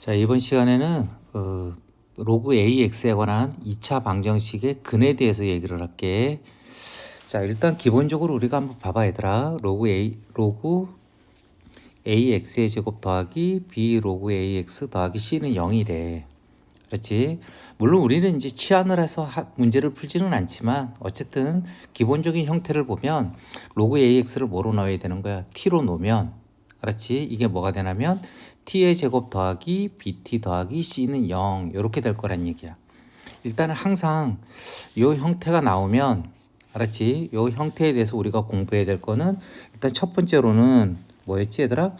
자, 이번 시간에는 어, 로그 AX에 관한 2차 방정식의 근에 대해서 얘기를 할게. 자, 일단 기본적으로 우리가 한번 봐봐 얘들아. 로그 A 로그 AX의 제곱 더하기 B 로그 AX 더하기 C는 0이래. 그렇지? 물론 우리는 이제 치환을 해서 하- 문제를 풀지는 않지만 어쨌든 기본적인 형태를 보면 로그 AX를 뭐로 넣어야 되는 거야? T로 놓으면 알았지? 이게 뭐가 되냐면 t의 제곱 더하기 bt 더하기 c는 0 이렇게 될 거란 얘기야. 일단은 항상 요 형태가 나오면 알았지? 요 형태에 대해서 우리가 공부해야 될 거는 일단 첫 번째로는 뭐였지 얘들아?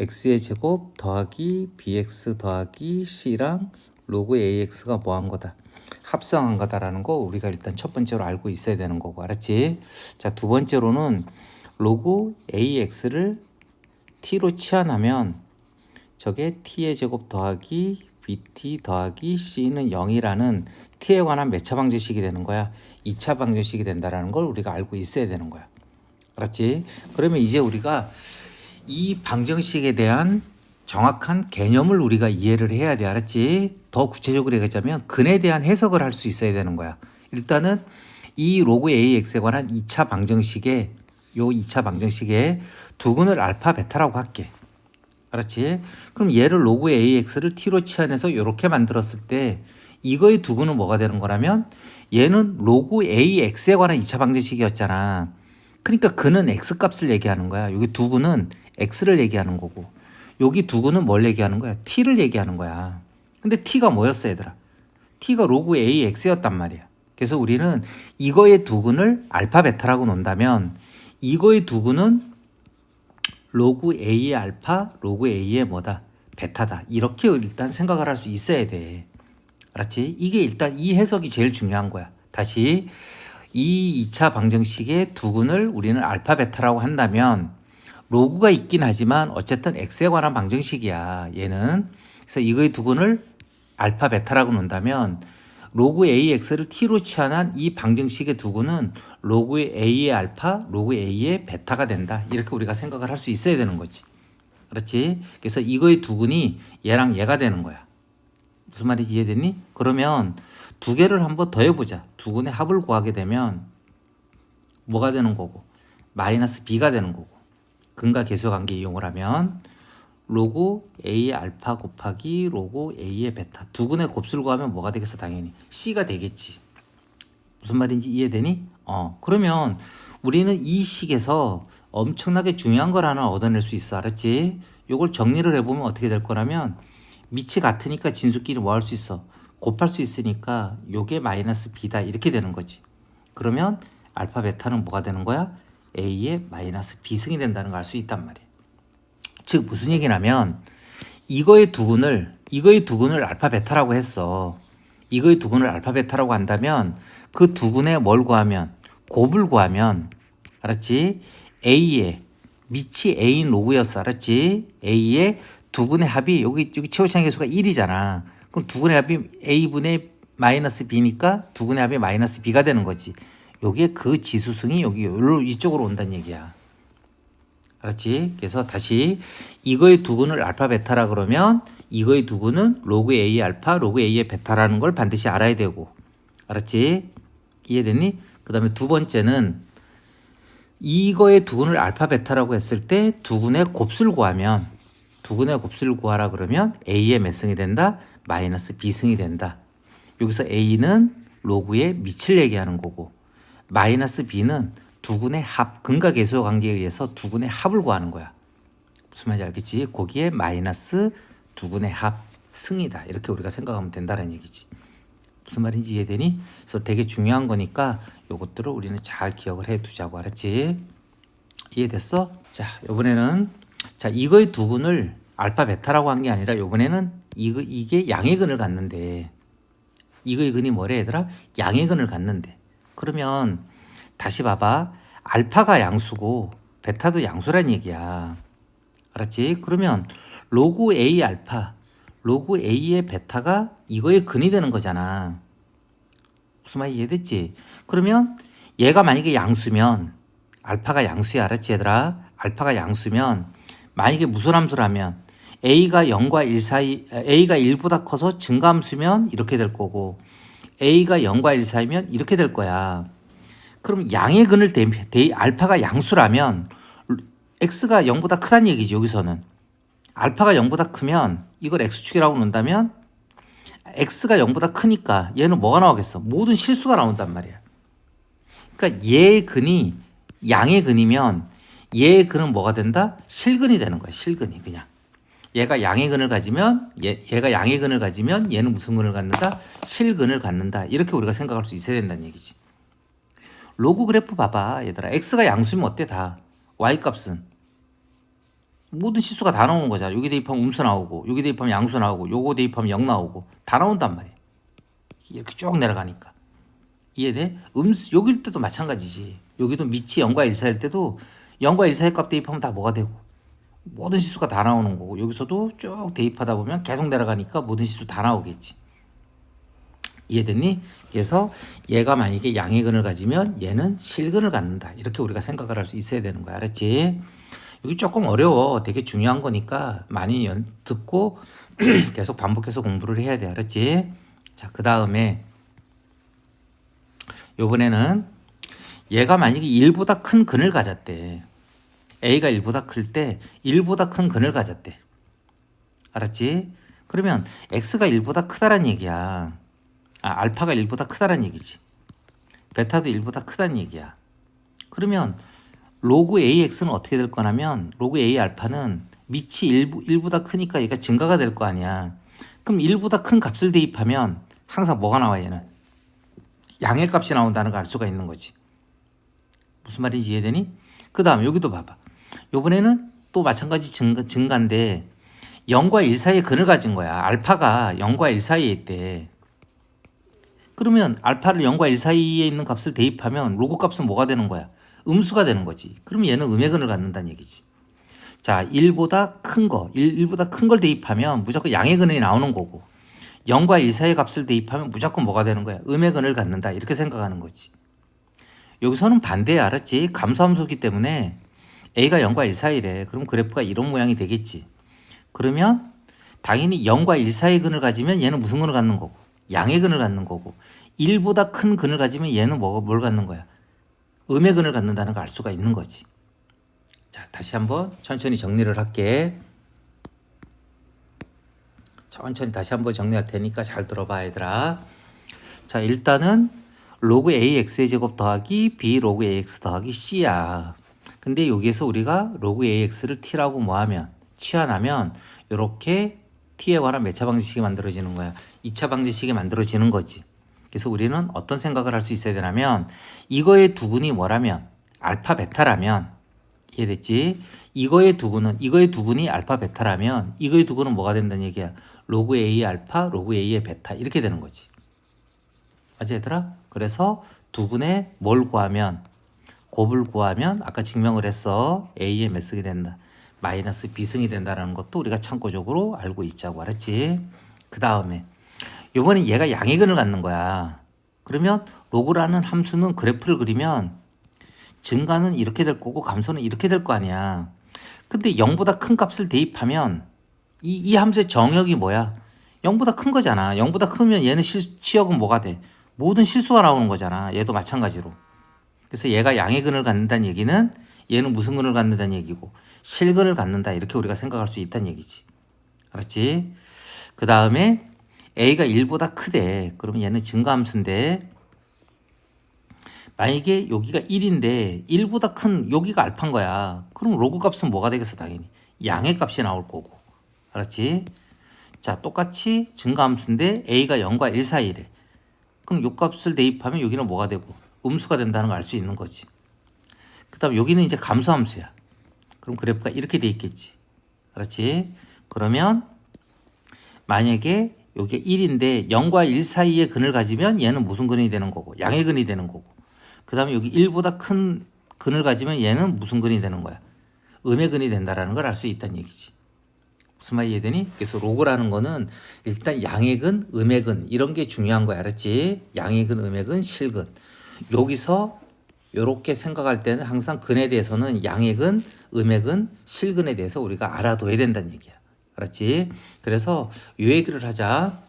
x의 제곱 더하기 bx 더하기 c랑 로그 ax가 뭐한 거다. 합성한 거다라는 거 우리가 일단 첫 번째로 알고 있어야 되는 거고 알았지? 자, 두 번째로는 로그 ax를 t로 치환하면 저게 t의 제곱 더하기 bt 더하기 c는 0이라는 t에 관한 몇차 방정식이 되는 거야? 2차 방정식이 된다라는 걸 우리가 알고 있어야 되는 거야. 알았지? 그러면 이제 우리가 이 방정식에 대한 정확한 개념을 우리가 이해를 해야 돼. 알았지? 더 구체적으로 얘기하자면 근에 대한 해석을 할 수 있어야 되는 거야. 일단은 이 로그 AX에 관한 2차 방정식에 요 2차 방정식에 두근을 알파 베타라고 할게. 알았지? 그럼 얘를 로그 AX를 T로 치환해서 이렇게 만들었을 때 이거의 두근은 뭐가 되는 거라면 얘는 로그 AX에 관한 2차 방정식이었잖아. 그러니까 그는 X 값을 얘기하는 거야. 여기 두근은 X를 얘기하는 거고 여기 두근은 뭘 얘기하는 거야? T를 얘기하는 거야. 근데 T가 뭐였어 얘들아? T가 로그 AX였단 말이야. 그래서 우리는 이거의 두근을 알파 베타라고 놓는다면 이거의 두근은 로그 A의 알파, 로그 A의 뭐다? 베타다. 이렇게 일단 생각을 할 수 있어야 돼. 알았지? 이게 일단 이 해석이 제일 중요한 거야. 다시 이 2차 방정식의 두근을 우리는 알파 베타라고 한다면 로그가 있긴 하지만 어쨌든 x에 관한 방정식이야. 얘는. 그래서 이거의 두근을 알파 베타라고 놓는다면 로그 AX를 T로 치환한 이 방정식의 두근은 로그 A의 알파, 로그 A의 베타가 된다. 이렇게 우리가 생각을 할 수 있어야 되는 거지. 그렇지? 그래서 이거의 두근이 얘랑 얘가 되는 거야. 무슨 말인지 이해됐니? 그러면 두 개를 한번 더 해보자. 두근의 합을 구하게 되면 뭐가 되는 거고 마이너스 b가 되는 거고 근과 계수 관계 이용을 하면 로고 a의 알파 곱하기 로고 a의 베타 두 근의 곱수를 구하면 뭐가 되겠어 당연히 c가 되겠지 무슨 말인지 이해되니? 어 그러면 우리는 이 식에서 엄청나게 중요한 걸 하나 얻어낼 수 있어 알았지? 요걸 정리를 해보면 어떻게 될 거라면 밑이 같으니까 진수끼리 뭐 할 수 있어? 곱할 수 있으니까 요게 마이너스 b다 이렇게 되는 거지 그러면 알파 베타는 뭐가 되는 거야? a의 마이너스 b승이 된다는 걸 알 수 있단 말이야 즉 무슨 얘기냐면 이거의 두근을 이거의 두근을 알파 베타라고 했어. 이거의 두근을 알파 베타라고 한다면 그 두근에 뭘 구하면 곱을 구하면 알았지? A의 밑이 A인 로그였어. 알았지? A의 두근의 합이 여기 여기 최고차의 개수가 1이잖아. 그럼 두근의 합이 A분의 마이너스 B니까 두근의 합이 마이너스 B가 되는 거지. 요게 그 지수승이 여기 이쪽으로 온다는 얘기야. 알았지? 그래서 다시 이거의 두근을 알파 베타라 그러면 이거의 두근은 로그 A 알파, 로그 A의 베타라는 걸 반드시 알아야 되고. 알았지? 이해됐니? 그 다음에 두 번째는 이거의 두근을 알파 베타라고 했을 때 두근의 곱수를 구하면 두근의 곱수를 구하라 그러면 A의 몇 승이 된다? 마이너스 B승이 된다. 여기서 A는 로그의 밑을 얘기하는 거고 마이너스 B는 두근의 합, 근과 계수 관계에 의해서 두근의 합을 구하는 거야. 무슨 말인지 알겠지? 거기에 마이너스 두근의 합, 승이다. 이렇게 우리가 생각하면 된다는 얘기지. 무슨 말인지 이해되니? 그래서 되게 중요한 거니까 요것들을 우리는 잘 기억을 해 두자고 알았지? 이해됐어? 자, 요번에는 자, 이거의 두 근을 알파 베타라고 한 게 아니라 요번에는 이거 이게 양의 근을 갖는데 이거의 근이 뭐래 얘들아? 양의 근을 갖는데. 그러면 다시 봐봐. 알파가 양수고 베타도 양수란 얘기야. 알았지? 그러면 로그 A 알파, 로그 A의 베타가 이거의 근이 되는 거잖아. 무슨 말이 이해됐지? 그러면 얘가 만약에 양수면 알파가 양수야 알았지 얘들아? 알파가 양수면 만약에 무슨 함수라면 a가 0과 1 사이 a가 1보다 커서 증가함수면 이렇게 될 거고 a가 0과 1 사이면 이렇게 될 거야. 그럼 양의 근을 대, 대 알파가 양수라면 x가 0보다 크다는 얘기지 여기서는 알파가 0보다 크면 이걸 x축이라고 놓는다면 x가 0보다 크니까 얘는 뭐가 나오겠어? 모든 실수가 나온단 말이야. 그러니까 얘의 근이 양의 근이면 얘의 근은 뭐가 된다? 실근이 되는 거야. 실근이 그냥. 얘가 양의 근을 가지면 얘, 얘가 양의 근을 가지면 얘는 무슨 근을 갖는다? 실근을 갖는다. 이렇게 우리가 생각할 수 있어야 된다는 얘기지. 로그 그래프 봐봐 얘들아. x가 양수면 어때 다? y 값은 모든 실수가 다 나오는 거잖아. 여기 대입하면 음수 나오고 여기 대입하면 양수 나오고 요거 대입하면 0 나오고 다 나온단 말이야. 이렇게 쭉 내려가니까. 이해돼? 음수 여길 때도 마찬가지지. 여기도 밑이 0과 1 사이일 때도 0과 1 사이 값 대입하면 다 뭐가 되고 모든 실수가 다 나오는 거고 여기서도 쭉 대입하다 보면 계속 내려가니까 모든 실수 다 나오겠지. 이해됐니? 그래서 얘가 만약에 양의 근을 가지면 얘는 실근을 갖는다. 이렇게 우리가 생각을 할 수 있어야 되는 거야. 알았지? 여기 조금 어려워. 되게 중요한 거니까 많이 연, 듣고 계속 반복해서 공부를 해야 돼. 알았지? 자, 그 다음에 요번에는 얘가 만약에 1보다 큰 근을 가졌대. A가 1보다 클 때 1보다 큰 근을 가졌대. 알았지? 그러면 X가 1보다 크다란 얘기야. 아, 알파가 1보다 크다란 얘기지. 베타도 1보다 크다는 얘기야. 그러면 로그 AX는 어떻게 될 거냐면 로그 A 알파는 밑이 1, 1보다 크니까 얘가 증가가 될 거 아니야. 그럼 1보다 큰 값을 대입하면 항상 뭐가 나와 얘는? 양의 값이 나온다는 걸 알 수가 있는 거지. 무슨 말인지 이해되니? 그 다음 여기도 봐봐. 요번에는 또 마찬가지 증가, 증가인데 0과 1 사이에 근을 가진 거야. 알파가 0과 1 사이에 있대. 그러면 알파를 0과 1 사이에 있는 값을 대입하면 로그 값은 뭐가 되는 거야? 음수가 되는 거지. 그럼 얘는 음의 근을 갖는다는 얘기지. 자, 1보다 큰 거, 1, 보다 큰 걸 대입하면 무조건 양의 근이 나오는 거고 0과 1 사이의 값을 대입하면 무조건 뭐가 되는 거야? 음의 근을 갖는다. 이렇게 생각하는 거지. 여기서는 반대 알았지? 감소함수기 때문에 A가 0과 1 사이래. 그럼 그래프가 이런 모양이 되겠지. 그러면 당연히 0과 1 사이의 근을 가지면 얘는 무슨 근을 갖는 거고 양의 근을 갖는 거고 1보다 큰 근을 가지면 얘는 뭐, 뭘 갖는 거야? 음의 근을 갖는다는 걸 알 수가 있는 거지. 자, 다시 한번 천천히 정리를 할게. 천천히 다시 한번 정리할 테니까 잘 들어봐 얘들아. 자, 일단은 로그 AX의 제곱 더하기 B 로그 AX 더하기 C야. 근데 여기에서 우리가 로그 AX를 T라고 뭐하면 치환하면 이렇게 T에 관한 매차 방정식이 만들어지는 거야. 2차 방정식이 만들어지는 거지. 그래서 우리는 어떤 생각을 할 수 있어야 되냐면 이거의 두근이 뭐라면 알파 베타라면 이해됐지? 이거의 두근은 이거의 두근이 알파 베타라면 이거의 두근은 뭐가 된다는 얘기야? 로그 A 알파, 로그 A의 베타 이렇게 되는 거지. 맞아 얘들아? 그래서 두근에 뭘 구하면 곱을 구하면 아까 증명을 했어. A의 몇 승이 된다. 마이너스 B승이 된다는 것도 우리가 참고적으로 알고 있자고 알았지? 그 다음에 요번에 얘가 양의 근을 갖는 거야. 그러면 로그라는 함수는 그래프를 그리면 증가는 이렇게 될 거고 감소는 이렇게 될 거 아니야. 근데 0보다 큰 값을 대입하면 이, 이 함수의 정역이 뭐야? 0보다 큰 거잖아. 0보다 크면 얘는 실, 치역은 뭐가 돼? 모든 실수가 나오는 거잖아. 얘도 마찬가지로. 그래서 얘가 양의 근을 갖는다는 얘기는 얘는 무슨 근을 갖는다는 얘기고 실근을 갖는다. 이렇게 우리가 생각할 수 있다는 얘기지. 알았지? 그 다음에 A가 1보다 크대. 그러면 얘는 증가함수인데 만약에 여기가 1인데 1보다 큰 여기가 알파인 거야. 그럼 로그 값은 뭐가 되겠어 당연히 양의 값이 나올 거고. 알았지? 자 똑같이 증가함수인데 A가 0과 1 사이래. 그럼 요 값을 대입하면 여기는 뭐가 되고 음수가 된다는 걸 알 수 있는 거지. 그 다음 여기는 이제 감소함수야. 그럼 그래프가 이렇게 돼 있겠지. 그렇지? 그러면 만약에 여기 1인데 0과 1 사이의 근을 가지면 얘는 무슨 근이 되는 거고? 양의 근이 되는 거고. 그 다음에 여기 1보다 큰 근을 가지면 얘는 무슨 근이 되는 거야? 음의 근이 된다라는 걸 알 수 있다는 얘기지. 무슨 말 이해되니? 그래서 로그라는 거는 일단 양의 근, 음의 근 이런 게 중요한 거야 알았지? 양의 근, 음의 근, 실근. 여기서 이렇게 생각할 때는 항상 근에 대해서는 양의 근, 음의 근, 실근에 대해서 우리가 알아둬야 된다는 얘기야 알았지? 그래서 요 얘기를 하자.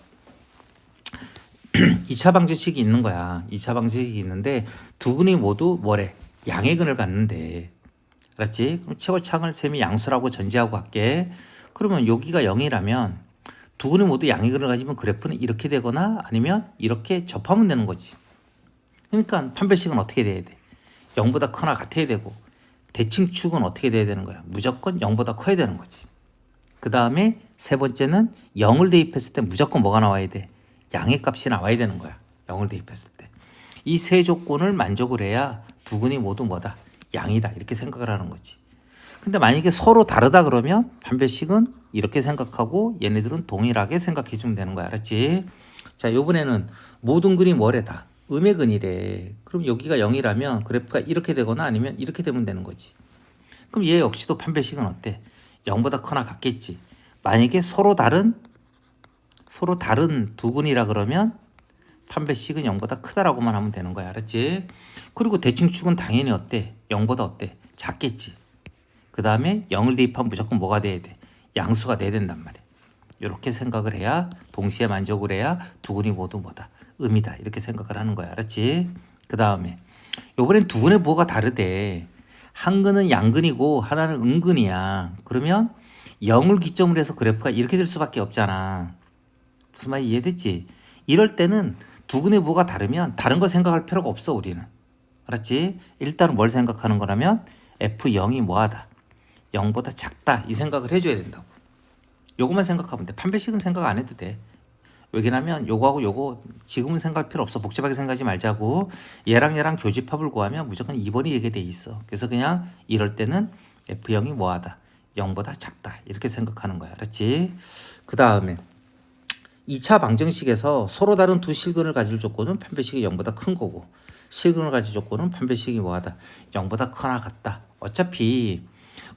2차 방정식이 있는 거야. 2차 방정식이 있는데 두 근이 모두 뭐래? 양의 근을 갖는데. 알았지? 그럼 최고창을 셈이 양수라고 전제하고 할게. 그러면 여기가 0이라면 두 근이 모두 양의 근을 가지면 그래프는 이렇게 되거나 아니면 이렇게 접하면 되는 거지. 그러니까 판별식은 어떻게 돼야 돼? 0보다 크나 같아야 되고 대칭축은 어떻게 돼야 되는 거야? 무조건 0보다 커야 되는 거지. 그 다음에 세 번째는 0을 대입했을 때 무조건 뭐가 나와야 돼? 양의 값이 나와야 되는 거야. 0을 대입했을 때. 이 세 조건을 만족을 해야 두 근이 모두 뭐다? 양이다. 이렇게 생각을 하는 거지. 근데 만약에 서로 다르다 그러면 판별식은 이렇게 생각하고 얘네들은 동일하게 생각해 주면 되는 거야. 알았지? 자, 요번에는 모든 근이 뭐래다? 음의 근이래. 그럼 여기가 0이라면 그래프가 이렇게 되거나 아니면 이렇게 되면 되는 거지. 그럼 얘 역시도 판별식은 어때? 0보다 커나 같겠지. 만약에 서로 다른 서로 다른 두 근이라 그러면 판별식은 0보다 크다라고만 하면 되는 거야. 알았지? 그리고 대칭축은 당연히 어때? 0보다 어때? 작겠지. 그 다음에 0을 대입하면 무조건 뭐가 돼야 돼? 양수가 돼야 된단 말이야. 이렇게 생각을 해야 동시에 만족을 해야 두 근이 모두 뭐다? 음이다. 이렇게 생각을 하는 거야. 알았지? 그 다음에 요번엔 두 근의 부호가 다르대. 한 근은 양근이고 하나는 음근이야. 그러면 0을 기점으로 해서 그래프가 이렇게 될 수밖에 없잖아. 무슨 말이 이해됐지? 이럴 때는 두 근의 부호가 다르면 다른 거 생각할 필요가 없어 우리는. 알았지? 일단은 뭘 생각하는 거라면 F0이 뭐하다. 0보다 작다 이 생각을 해줘야 된다고. 요것만 생각하면 돼. 판별식은 생각 안 해도 돼. 왜냐면 요거하고 요거 지금은 생각할 필요 없어. 복잡하게 생각하지 말자고. 얘랑 얘랑 교집합을 구하면 무조건 2번이 얘기돼 있어. 그래서 그냥 이럴 때는 F0이 뭐하다. 0보다 작다. 이렇게 생각하는 거야. 알았지? 그 다음에 2차 방정식에서 서로 다른 두 실근을 가질 조건은 판별식이 0보다 큰 거고 실근을 가질 조건은 판별식이 뭐하다. 0보다 크나 같다. 어차피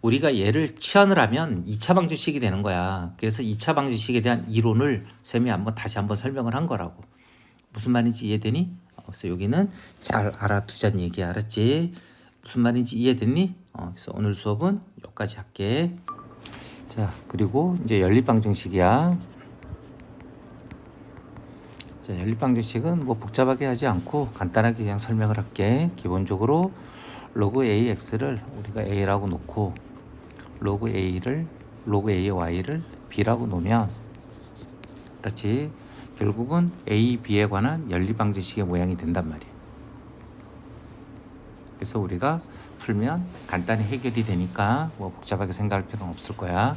우리가 얘를 치환을 하면 2차 방정식이 되는 거야. 그래서 2차 방정식에 대한 이론을 쌤이 한번 다시 한번 설명을 한 거라고. 무슨 말인지 이해되니? 어, 그래서 여기는 잘 알아두자는 얘기 알았지? 무슨 말인지 이해됐니? 어, 그래서 오늘 수업은 여기까지 할게. 자, 그리고 이제 연립방정식이야. 자, 연립방정식은 뭐 복잡하게 하지 않고 간단하게 그냥 설명을 할게. 기본적으로 로그 AX를 우리가 A라고 놓고 로그 A를 로그 A의 Y를 B라고 놓으면 그렇지. 결국은 A, B에 관한 연립방정식의 모양이 된단 말이야. 그래서 우리가 풀면 간단히 해결이 되니까 뭐 복잡하게 생각할 필요는 없을 거야.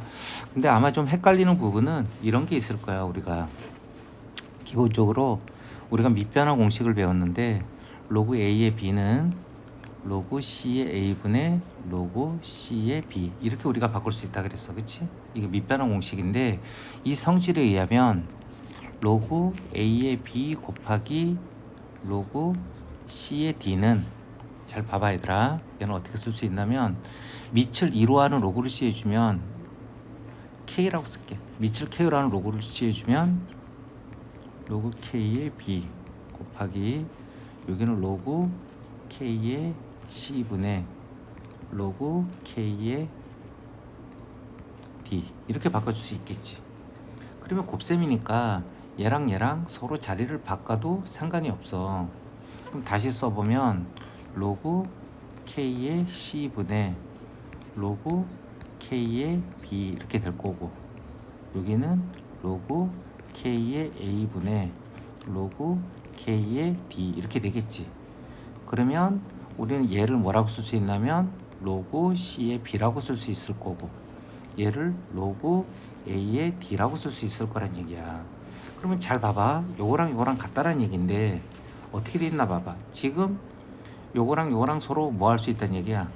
근데 아마 좀 헷갈리는 부분은 이런 게 있을 거야. 우리가 기본적으로 우리가 밑변화 공식을 배웠는데 로그 A의 B는 로그 C의 A분의 로그 C의 B 이렇게 우리가 바꿀 수 있다 그랬어. 그치? 이게 밑변화 공식인데 이 성질에 의하면 로그 A의 B 곱하기 로그 C의 D는 잘 봐봐 얘들아 얘는 어떻게 쓸 수 있냐면 밑을 2로 하는 로그를 씌워주면 K라고 쓸게 밑을 K로 하는 로그를 씌워주면 로그 K의 B 곱하기 여기는 로그 K의 C분의 로그 K의 D 이렇게 바꿔줄 수 있겠지. 그러면 곱셈이니까 얘랑 얘랑 서로 자리를 바꿔도 상관이 없어. 그럼 다시 써보면 로그 K의 C분의 로그 K의 B 이렇게 될 거고 여기는 로그 K의 A분의 로그 K의 D 이렇게 되겠지. 그러면 우리는 얘를 뭐라고 쓸 수 있냐면 로그 C의 B라고 쓸 수 있을 거고 얘를 로그 A의 D라고 쓸 수 있을 거란 얘기야. 그러면 잘 봐봐. 요거랑 요거랑 같다란 얘기인데 어떻게 돼 있나 봐봐. 지금 요거랑 요거랑 서로 뭐 할 수 있다는 얘기야?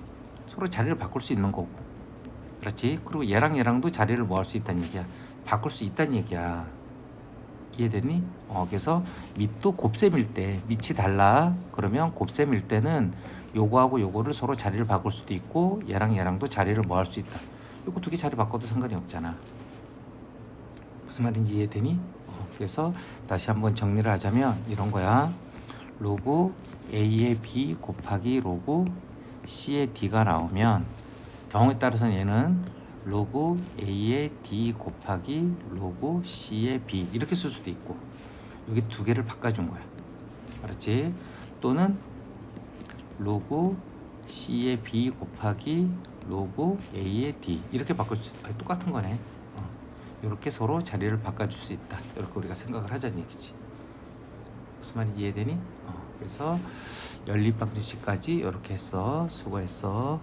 서로 자리를 바꿀 수 있는 거고. 그렇지? 그리고 얘랑 얘랑도 자리를 뭐 할 수 있다는 얘기야? 바꿀 수 있다는 얘기야 이해됐니? 어 그래서 밑도 곱셈일 때 밑이 달라 그러면 곱셈일 때는 요거하고 요거를 서로 자리를 바꿀 수도 있고 얘랑 얘랑도 자리를 뭐 할 수 있다 요거 두 개 자리 바꿔도 상관이 없잖아 무슨 말인지 이해되니? 어, 그래서 다시 한번 정리를 하자면 이런 거야 로그 A의 B 곱하기 로그 C의 D가 나오면 경우에 따라서는 얘는 로그 A의 D 곱하기 로그 C의 B 이렇게 쓸 수도 있고 여기 두 개를 바꿔준 거야. 알았지? 또는 로그 C의 B 곱하기 로그 A의 D 이렇게 바꿀 수 아니, 똑같은 거네. 어. 이렇게 서로 자리를 바꿔줄 수 있다. 이렇게 우리가 생각을 하자는 얘기지. 무슨 말인지 이해되니? 어, 그래서 연립방정식까지 이렇게 했어. 수고했어.